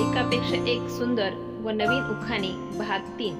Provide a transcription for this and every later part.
एकापेक्षा एक सुंदर व नवीन उखाणी भाग तीन.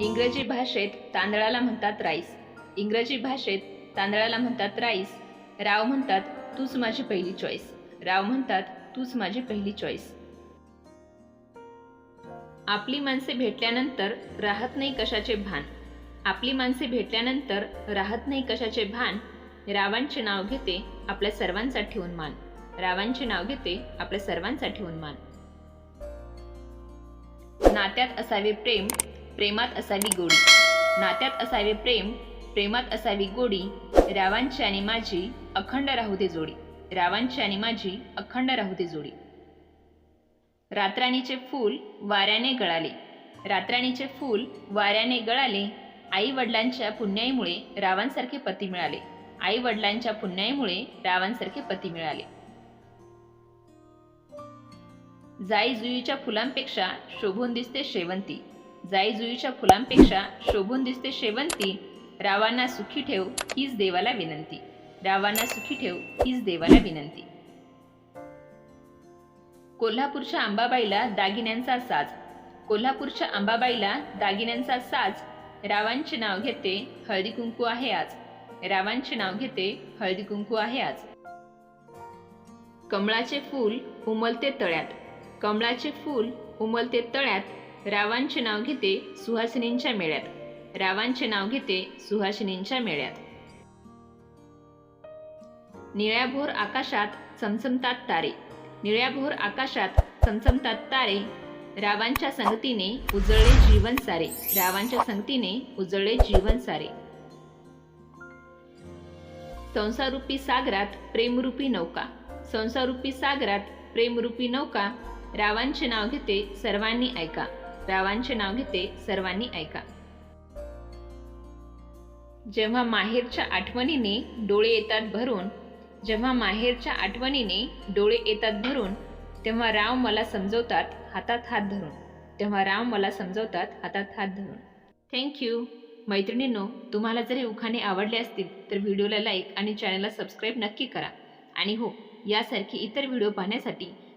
इंग्रजी भाषेत तांदळाला म्हणतात राईस. इंग्रजी भाषेत तांदळाला म्हणतात राईस. राव म्हणतात तूच माझी पहिली चॉईस राव म्हणतात तूच माझी पहिली चॉईस आपली माणसे भेटल्यानंतर राहत नाही कशाचे भान. आपली माणसे भेटल्यानंतर राहत नाही कशाचे भान रावांचे नाव घेते आपल्या सर्वांचा ठेवून मान. रावांचे नाव घेते आपल्या सर्वांसाठी उन्मान. मान नात्यात असावे प्रेम प्रेमात असावी गोडी. नात्यात असावे प्रेम प्रेमात असावी गोडी रावांची आणि माझी अखंड राहू दे जोडी. रावांची आणि माझी अखंड राहू दे जोडी. रात्राणीचे फूल वाऱ्याने गळाले. रात्राणीचे फूल वाऱ्याने गळाले. आई वडिलांच्या पुण्याईमुळे रावांसारखे पती मिळाले. आई वडिलांच्या पुण्याईमुळे रावांसारखे पती मिळाले. जाई जुईच्या फुलांपेक्षा शोभून दिसते शेवंती. जाई जुईच्या फुलांपेक्षा शोभून दिसते शेवंती. रावांना सुखी ठेव हीच देवाला विनंती. रावांना सुखी ठेव हीच देवाला विनंती. कोल्हापूरच्या अंबाबाईला दागिन्यांचा साज. कोल्हापूरच्या अंबाबाईला दागिन्यांचा साज. रावांचे नाव घेते हळदी कुंकू आहे आज. रावांचे नाव घेते हळदी कुंकू आहे आज. कमळाचे फूल उमलते तळ्यात. कमळाचे फूल उमलते तळ्यात. रावांचे नाव घेते सुहासिनींच्या मेळ्यात. रावांचे नाव घेते सुहासिनींच्या मेळ्यात. निळ्याभोर आकाशात चमचमतात तारे. निळ्याभोर आकाशात चमचमतात तारे. रावांच्या संगतीने उजळले जीवन सारे. रावांच्या संगतीने उजळले जीवन सारे. संसारूपी सागरात प्रेमरूपी नौका. संसारूपी सागरात प्रेमरूपी नौका. रावांचे नाव घेते सर्वांनी ऐका. रावांचे नाव घेते सर्वांनी ऐका. जेव्हा माहेरच्या आठवणीने डोळे येतात भरून जेव्हा माहेरच्या आठवणीने डोळे येतात भरून तेव्हा राव मला समजवतात हातात हात धरून. तेव्हा राव मला समजवतात हातात हात धरून. थँक्यू मैत्रिणींनो तुम्हाला जर हे उखाणे आवडले असतील तर व्हिडिओला लाईक आणि चॅनलला सबस्क्राईब नक्की करा. आणि हो यासारखी इतर व्हिडिओ पाहण्यासाठी